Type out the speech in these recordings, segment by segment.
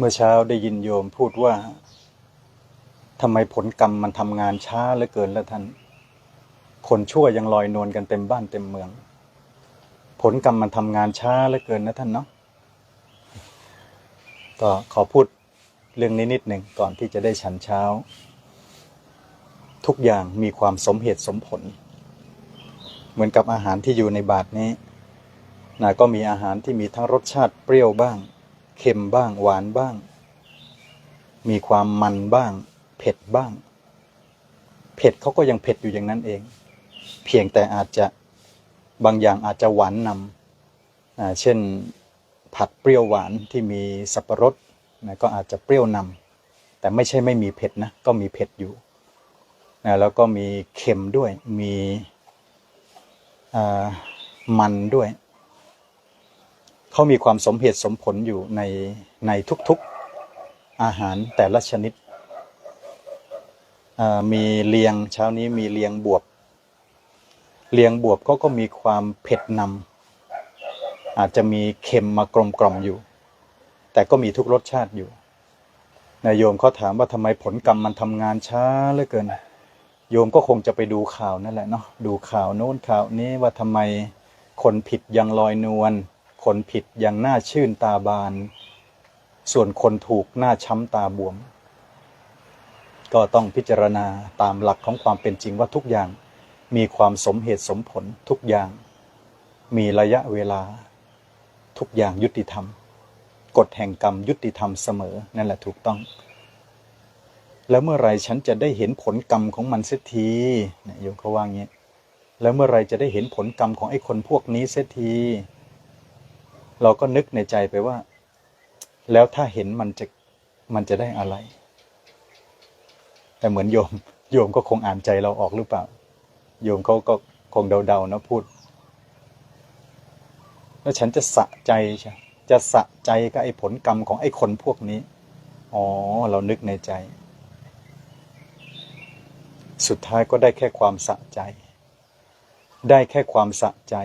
เมื่อเช้าได้ยินโยมพูดว่าทำไมผลกรรมมันทำงานช้าเหลือเกินล้วท่าน คนชั่วยังลอยนวลกันเต็มบ้านเต็มเมือง ผลกรรมมันทำงานช้าเหลือเกินนะท่านเนาะก็ขอพูดเรื่องนี้นิดหนึ่งก่อนที่จะได้ฉันเช้า ทุกอย่างมีความสมเหตุสมผล เหมือนกับอาหารที่อยู่ในบาทนี้นะก็มีอาหารที่มีทั้งรสชาติเปรี้ยวบ้าง เค็มบ้าง หวานบ้าง มีความมันบ้าง เผ็ดบ้าง เผ็ดเขาก็ยังเผ็ดอยู่อย่างนั้นเอง เพียงแต่อาจจะบางอย่างอาจจะหวานนำเช่นผัดเปรี้ยวหวานที่มีสับปะรดนะก็อาจจะเปรี้ยวนำแต่ไม่ใช่ไม่มีเผ็ดนะก็มีเผ็ดอยู่นะแล้วก็มีเค็มด้วยมีมันด้วย เขามีความสมเหตุสมผลอยู่ในในทุกๆอาหารแต่ละชนิด มีเลียงเช้านี้มีเลียงบวบ เลียงบวบก็ก็มีความเผ็ดนำอาจจะมีเค็มมากลมกล่อมอยู่ แต่ก็มีทุกรสชาติอยู่นายโยมเขาถามว่าทำไมผลกรรมมันทำงานช้าเหลือเกินโยมก็คงจะไปดูข่าวนั่นแหละเนาะดูข่าวโน้นข่าวนี้ว่าทำไมคนผิดยังลอยนวล คนผิดยังหน้าชื่นตาบาน ส่วนคนถูกหน้าช้ำตาบวม ก็ต้องพิจารณาตามหลักของความเป็นจริงว่าทุกอย่างมีความสมเหตุสมผลทุกอย่าง มีระยะเวลา ทุกอย่างยุติธรรม กฎแห่งกรรมยุติธรรมเสมอนั่นแหละถูกต้อง แล้วเมื่อไรฉันจะได้เห็นผลกรรมของมันเสียทีเนี่ยโยมเขาว่างี้แล้วเมื่อไรจะได้เห็นผลกรรมของไอ้คนพวกนี้เสียที เราก็นึกในใจไปว่า แล้วถ้าเห็นมันจะมันจะได้อะไร แต่เหมือนโยม โยมก็คงอ่านใจเราออกหรือเปล่า โยมเขาก็คงเดาๆนะพูด แล้วฉันจะสะใจใช่จะสะใจกับไอ้ผลกรรมของไอ้คนพวกนี้ อ๋อ เรานึกในใจ สุดท้ายก็ได้แค่ความสะใจ ได้แค่ความสะใจ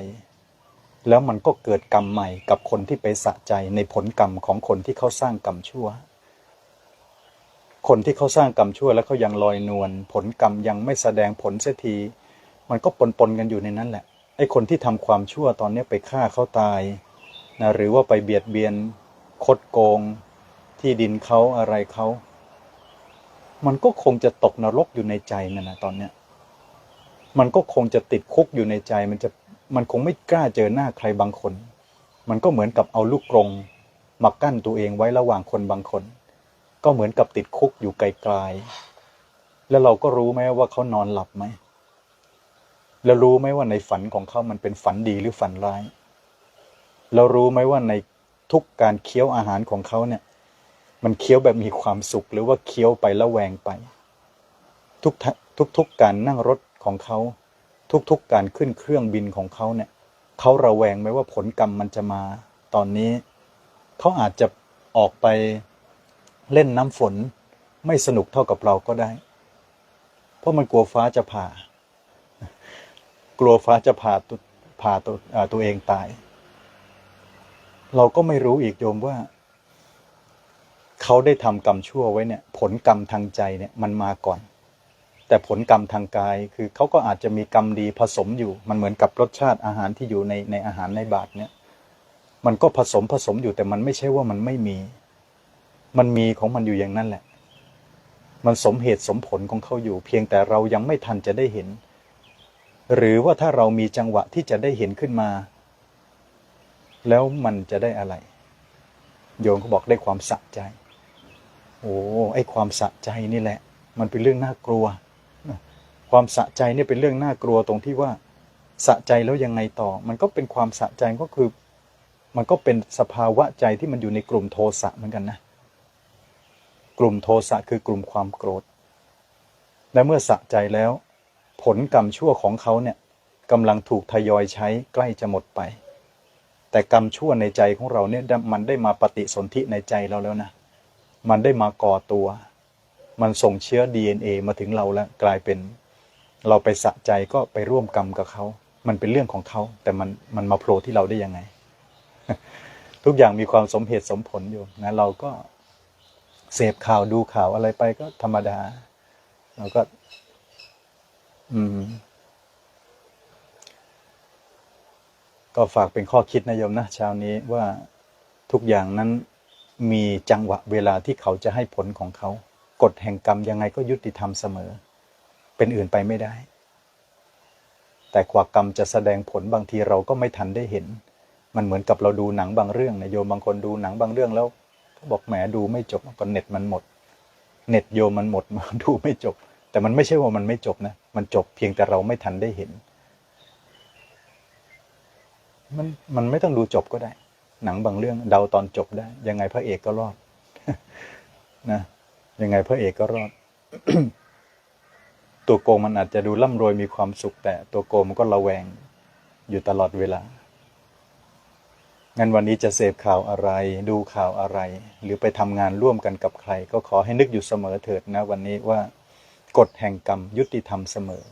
แล้วมันก็เกิดกรรมใหม่กับคนที่ไปสะใจในผลกรรมของคนที่เขาสร้างกรรมชั่ว คนที่เขาสร้างกรรมชั่วแล้วเขายังลอยนวลผลกรรมยังไม่แสดงผลเสียที มันก็ปนปนๆกันอยู่ในนั้นแหละไอ้คนที่ทำความชั่วตอนนี้ไปฆ่าเขาตายนะหรือว่าไปเบียดเบียนคดโกง ที่ดินเขาอะไรเขามันก็คงจะตกนรกอยู่ในใจนั่นนะตอนเนี้ยมันก็คงจะติดคุกอยู่ในใจมันจะ มันคงไม่กล้าเจอหน้าใครบางคน มันก็เหมือนกับเอาลูกกรงมากั้นตัวเองไว้ระหว่างคนบางคน ก็เหมือนกับติดคุกอยู่ไกลๆ แล้วเราก็รู้ไหมว่าเขานอนหลับไหม แล้วรู้ไหมว่าในฝันของเขามันเป็นฝันดีหรือฝันร้าย เรารู้ไหมว่าในทุกการเคี้ยวอาหารของเขาเนี่ย มันเคี้ยวแบบมีความสุขหรือว่าเคี้ยวไปแล้วแวงไป ทุกทะทุกๆการนั่งรถของเขา ทุกๆการขึ้นเครื่องบินของเขาเนี่ยเขาระแวงไหมว่าผลกรรมมันจะมาตอนนี้ เขาอาจจะออกไปเล่นน้ำฝนไม่สนุกเท่ากับเราก็ได้ เพราะมันกลัวฟ้าจะผ่า กลัวฟ้าจะผ่าตัวผ่าตัวตัวเองตาย เราก็ไม่รู้อีกโยมว่า เขาได้ทำกรรมชั่วไว้เนี่ย ผลกรรมทางใจเนี่ยมันมาก่อน แต่ผลกรรมทางกายคือเขาก็อาจจะมีกรรมดีผสมอยู่ มันเหมือนกับรสชาติอาหารที่อยู่ในในอาหารในบาตรเนี่ย มันก็ผสมผสมอยู่แต่มันไม่ใช่ว่ามันไม่มี มันมีของมันอยู่อย่างนั้นแหละ มันสมเหตุสมผลของเขาอยู่ เพียงแต่เรายังไม่ทันจะได้เห็น หรือว่าถ้าเรามีจังหวะที่จะได้เห็นขึ้นมา แล้วมันจะได้อะไร โยมเขาบอกได้ความสะใจ โอ้ไอความสะใจนี่แหละ มันเป็นเรื่องน่ากลัว ความสะใจเนี่ยเป็นเรื่องน่ากลัวตรงที่ว่าสะใจแล้วยังไงต่อ มันก็เป็นความสะใจก็คือ มันก็เป็นสภาวะใจที่มันอยู่ในกลุ่มโทสะเหมือนกันนะ กลุ่มโทสะคือกลุ่มความโกรธ และเมื่อสะใจแล้ว ผลกรรมชั่วของเขาเนี่ยกำลังถูกทยอยใช้ใกล้จะหมดไป แต่กรรมชั่วในใจของเราเนี่ยมันได้มาปฏิสนธิในใจเราแล้วนะ มันได้มาก่อตัว มันส่งเชื้อ DNA มาถึงเราแล้วกลายเป็น เราไปสะใจก็ไปร่วมกรรมกับเขา มันเป็นเรื่องของเขา แต่มันมันมาโผล่ที่เราได้ยังไง ทุกอย่างมีความสมเหตุสมผลอยู่นะ เราก็เสพข่าวดูข่าวอะไรไปก็ธรรมดา เราก็ อืม ก็ฝากเป็นข้อคิดนะโยมนะเช้านี้ว่าทุกอย่างนั้นมีจังหวะเวลาที่เขาจะให้ผลของเขา กฎแห่งกรรมยังไงก็ยุติธรรมเสมอ เป็นอื่นไปไม่ได้ แต่กว่ากรรมจะแสดงผลบางทีเราก็ไม่ทันได้เห็น มันเหมือนกับเราดูหนังบางเรื่องนะโยมบางคนดูหนังบางเรื่องแล้วเขาบอกแหมดูไม่จบก็เน็ตมันหมด เน็ตโยมมันหมดมาดูไม่จบ แต่มันไม่ใช่ว่ามันไม่จบนะ มันจบเพียงแต่เราไม่ทันได้เห็น มันมันไม่ต้องดูจบก็ได้ หนังบางเรื่องเดาตอนจบได้ ยังไงพระเอกก็รอดนะยังไงพระเอกก็รอด ตัวโกงมันอาจจะดูร่ำรวยมีความสุขแต่ตัวโกงมันก็ระแวงอยู่ตลอดเวลา งั้นวันนี้จะเสพข่าวอะไร ดูข่าวอะไร หรือไปทำงานร่วมกันกับใคร ก็ขอให้นึกอยู่เสมอเถิดนะวันนี้ว่ากฎแห่งกรรมยุติธรรมเสมอ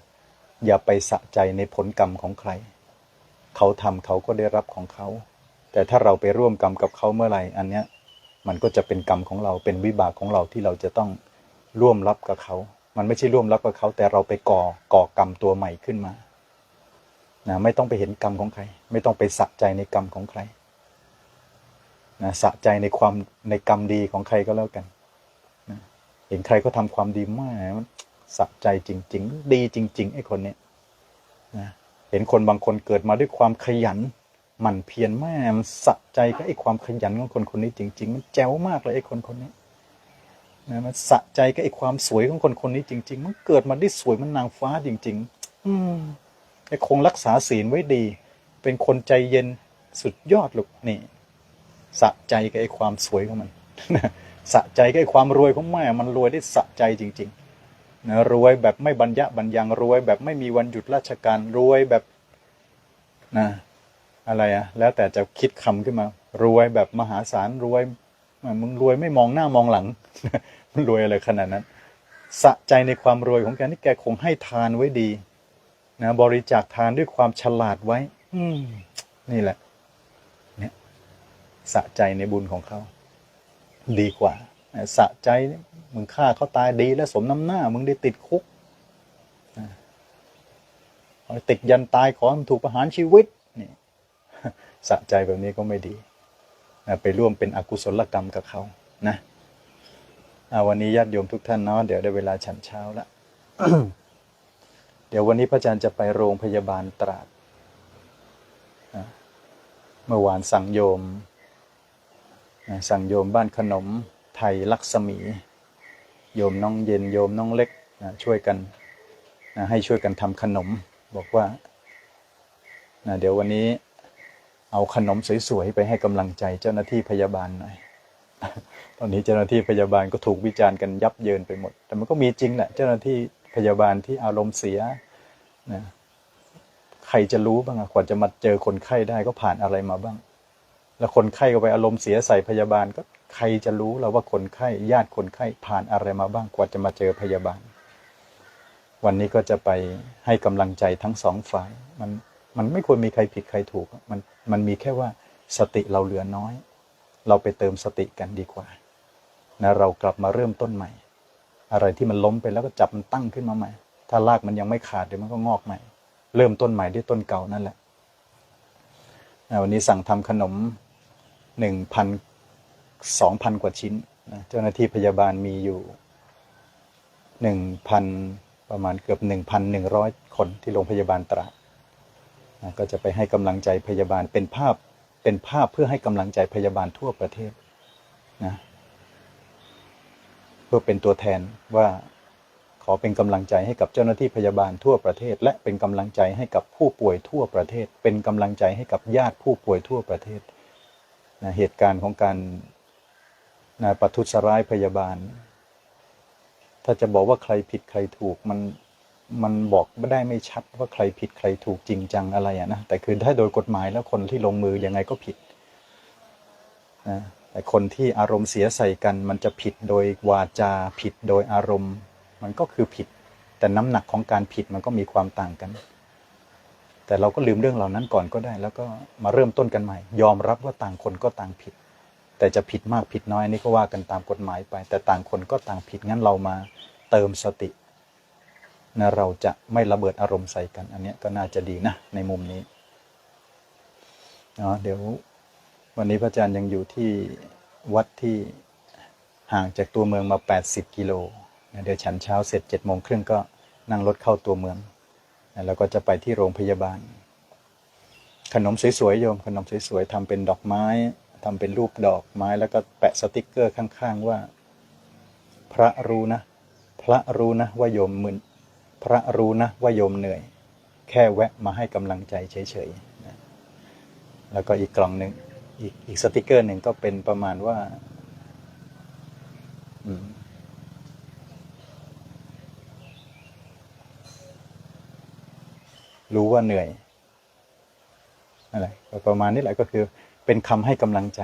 อย่าไปสะใจในผลกรรมของใคร เขาทำเขาก็ได้รับของเขา แต่ถ้าเราไปร่วมกรรมกับเขาเมื่อไหร่อันเนี้ยมันก็จะเป็นกรรมของเราเป็นวิบากของเราที่เราจะต้องร่วมรับกับเขา มันไม่ใช่ร่วมรับกับเขาแต่เราไปก่อก่อกรรมตัวใหม่ขึ้นมานะไม่ต้องไปเห็นกรรมของใคร ไม่ต้องไปสะใจในกรรมของใครนะสะใจในความในกรรมดีของใครก็แล้วกันนะเห็นใครก็ทำความดีมากมันสะใจจริง ๆ ดีจริง ๆไอ้คนเนี้ยนะเห็นคนบางคนเกิดมาด้วยความขยันหมั่นเพียรแม่มันสะใจกับไอ้ความขยันของคนคนนี้จริง ๆ มันแจ๋วมากเลยไอ้คนคนนี้ นะมันสะใจกับไอ้ความสวยของคนคนนี้จริง ๆ มันเกิดมาได้สวยมันนางฟ้าจริง ๆ อืมไอ้คงรักษาศีลไว้ดี เป็นคนใจเย็นสุดยอดลูกนี่สะใจกับไอ้ความสวยของมันสะใจกับไอ้ความรวยของแม่มันรวยได้สะใจจริงๆนะรวยแบบไม่บรรยะบรรยังรวย แบบไม่มีวันหยุดราชการรวยแบบนะอะไรอะแล้วแต่จะคิดคำขึ้นมา รวยแบบมหาศาลรวยมึงรวยไม่มองหน้ามองหลัง รวยอะไรขนาดนั้น สะใจในความรวยของแกนี่แกคงให้ทานไว้ดี นะ บริจาคทานด้วยความฉลาดไว้ อืมนี่แหละ เนี่ยสะใจในบุญของเขา ดีกว่านะสะใจเนี่ยมึงฆ่าเขาตายดีแล้วสมน้ำหน้า มึงได้ติดคุกนะเอาติดยันตายขอให้มันถูกประหารชีวิตนี่สะใจแบบนี้ก็ไม่ดีนะไปร่วมเป็นอกุศลกรรมกับเขานะอ่า วันนี้ญาติโยมทุกท่านเนาะเดี๋ยวได้เวลาฉันเช้าละเดี๋ยววันนี้พระอาจารย์จะไปโรงพยาบาลตราดเมื่อวานสั่งโยม สั่งโยมบ้านขนมไทยลักษมี โยมน้องเย็นโยมน้องเล็กช่วยกันให้ช่วยกันทำขนม บอกว่าเดี๋ยววันนี้เอาขนมสวยๆไปให้กำลังใจเจ้าหน้าที่พยาบาลหน่อย ตอนนี้เจ้าหน้าที่พยาบาลก็ถูกวิจารณ์กันยับเยินไปหมด แต่มันก็มีจริงแหละเจ้าหน้าที่พยาบาลที่อารมณ์เสียนะใครจะรู้บ้างอะกว่าจะมาเจอคนไข้ได้ก็ผ่านอะไรมาบ้าง แล้วคนไข้ก็ไปอารมณ์เสียใส่พยาบาลก็ใครจะรู้แล้วว่าคนไข้ญาติคนไข้ผ่านอะไรมาบ้างกว่าจะมาเจอพยาบาล วันนี้ก็จะไปให้กำลังใจทั้งสองฝ่าย มันมันไม่ควรมีใครผิดใครถูก มันมันมีแค่ว่าสติเราเหลือน้อย เราไปเติมสติกันดีกว่านะเรากลับมาเริ่มต้นใหม่ อะไรที่มันล้มไปแล้วก็จับมันตั้งขึ้นมาใหม่ ถ้ารากมันยังไม่ขาดเดี๋ยวมันก็งอกใหม่ เริ่มต้นใหม่ด้วยต้นเก่านั่นแหละนะวันนี้สั่งทำขนมหนึ่งพันสองพันกว่าชิ้นนะเจ้าหน้าที่พยาบาลมีอยู่หนึ่งพันประมาณเกือบหนึ่งพันหนึ่งร้อยคนที่โรงพยาบาลตราดนะก็จะไปให้กำลังใจพยาบาลเป็นภาพ เป็นภาพเพื่อให้กำลังใจพยาบาลทั่วประเทศนะเพื่อเป็นตัวแทนว่าขอเป็นกำลังใจให้กับเจ้าหน้าที่พยาบาลทั่วประเทศ และเป็นกำลังใจให้กับผู้ป่วยทั่วประเทศ เป็นกำลังใจให้กับญาติผู้ป่วยทั่วประเทศนะเหตุการณ์ของการนะประทุษร้ายพยาบาล ถ้าจะบอกว่าใครผิดใครถูกมัน มันบอกไม่ได้ไม่ชัดว่าใครผิดใครถูกจริงจังอะไรอะนะแต่คือถ้าโดยกฎหมายแล้วคนที่ลงมือยังไงก็ผิดนะแต่คนที่อารมณ์เสียใส่กัน มันจะผิดโดยวาจาผิดโดยอารมณ์ มันก็คือผิด แต่น้ำหนักของการผิดมันก็มีความต่างกัน แต่เราก็ลืมเรื่องเหล่านั้นก่อนก็ได้ แล้วก็มาเริ่มต้นกันใหม่ ยอมรับว่าต่างคนก็ต่างผิด แต่จะผิดมากผิดน้อยนี่ก็ว่ากันตามกฎหมายไป แต่ต่างคนก็ต่างผิดงั้นเรามาเติมสติ นะเราจะไม่ระเบิดอารมณ์ใส่กัน อันนี้ก็น่าจะดีนะในมุมนี้เนาะเดี๋ยววันนี้พระอาจารย์ยังอยู่ที่วัดที่ห่างจากตัวเมืองมา 80 กิโลนะเดี๋ยวฉันเช้าเสร็จ7โมงครึ่งก็นั่งรถเข้าตัวเมืองนะแล้วก็จะไปที่โรงพยาบาล ขนมสวยๆโยม ขนมสวยๆทำเป็นดอกไม้ทำเป็นรูปดอกไม้ แล้วก็แปะสติกเกอร์ข้างๆว่า พระรู้นะ พระรู้นะว่าโยมมึน พระรู้นะว่าโยมเหนื่อย แค่แวะมาให้กำลังใจเฉยๆนะแล้วก็อีกกล่องหนึ่งอีกอีกสติกเกอร์หนึ่งก็เป็นประมาณว่าอรู้ว่าเหนื่อยอะไรประมาณนี้แหละก็คือเป็นคำให้กำลังใจ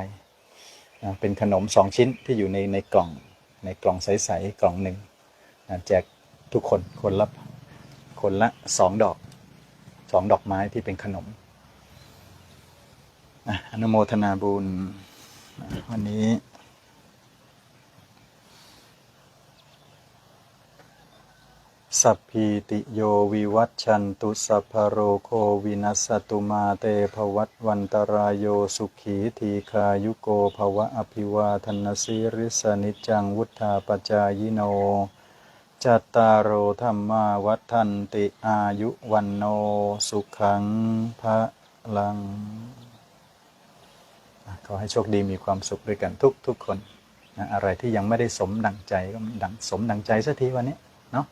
เป็นขนมสองชิ้นที่อยู่ในในกล่องในกล่องใสๆกล่องหนึ่งแจก ทุกคนคนละคนละสองดอกสองดอกไม้ที่เป็นขนมอนุโมทนาบุญวันนี้ สัพพีติโยวิวัตชันตุสัพพโรโควินัสตุมาเตภวัตวันตรายโยสุขีทีคายุโกภวะอภิวาทนสิริสนิจจังวุธาปจายโน จัตตารโอธรรมาวัฏันติอายุวันโนสุขังพระลัง ขอให้โชคดีมีความสุขด้วยกันทุกทุกคนนะอะไรที่ยังไม่ได้สมดังใจก็ดังสมดังใจสักทีวันนี้เนาะ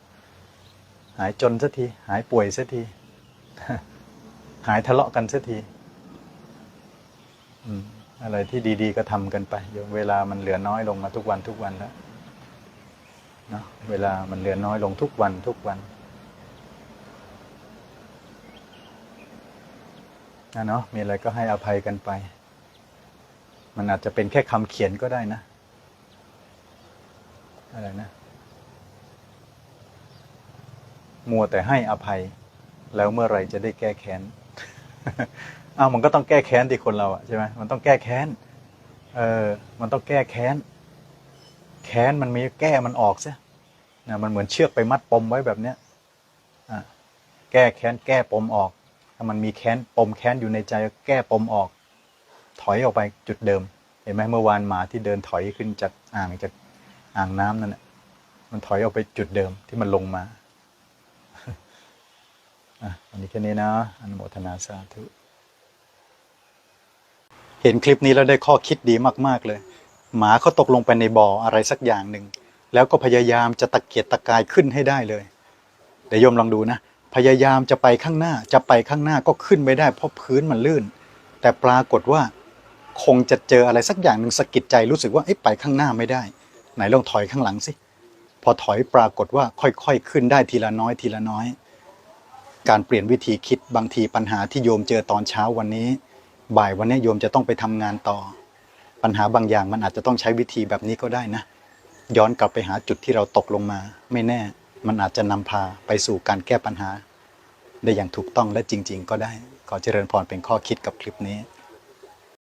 หายจนสักทีหายป่วยสักที หายทะเลาะกันสักทีอะไรที่ดี ๆ ก็ทำกันไปเวลามันเหลือน้อยลงมาทุกวันทุกวันแล้ว นะเวลามันเหลือน้อยลงทุกวันทุกวันนะเนาะมีอะไรก็ให้อภัยกันไป มันอาจจะเป็นแค่คำเขียนก็ได้นะ อะไรนะ มัวแต่ให้อภัย แล้วเมื่อไรจะได้แก้แค้นอ้าวมันก็ต้องแก้แค้นที่คนเราอะใช่ไหมมันต้องแก้แค้น เออ มันต้องแก้แค้น แค้นมันมีแก้มันออกซะนะมันเหมือนเชือกไปมัดปมไว้แบบเนี้ยแก้แค้นแก้ปมออก ถ้ามันมีแค้นปมแค้นอยู่ในใจแก้ปมออก ถอยออกไปจุดเดิม เห็นไหมเมื่อวานหมาที่เดินถอยขึ้นจากอ่างจากอ่างน้ำนั่นแหละมันถอยออกไปจุดเดิมที่มันลงมาอันนี้แค่นี้นะอนุโมทนาสาธุ เห็นคลิปนี้แล้วได้ข้อคิดดีมาก ๆ เลย หมาเขาตกลงไปในบ่ออะไรสักอย่างหนึ่ง แล้วก็พยายามจะตะเกียกตะกายขึ้นให้ได้เลย เดี๋ยวโยมลองดูนะ พยายามจะไปข้างหน้าจะไปข้างหน้าก็ขึ้นไม่ได้เพราะพื้นมันลื่น แต่ปรากฏว่า คงจะเจออะไรสักอย่างหนึ่งสะกิดใจรู้สึกว่าเอ๊ะไปข้างหน้าไม่ได้ ไหนลองถอยข้างหลังสิพอถอยปรากฏว่าค่อยๆ ขึ้นได้ทีละน้อยทีละน้อย การเปลี่ยนวิธีคิดบางทีปัญหาที่โยมเจอตอนเช้าวันนี้ บ่ายวันนี้โยมจะต้องไปทำงานต่อ ปัญหาบางอย่างมันอาจจะต้องใช้วิธีแบบนี้ก็ได้นะ ย้อนกลับไปหาจุดที่เราตกลงมา ไม่แน่ มันอาจจะนำพาไปสู่การแก้ปัญหา ได้อย่างถูกต้องและจริง ๆ ก็ได้ ขอเจริญพรเป็นข้อคิดกับคลิปนี้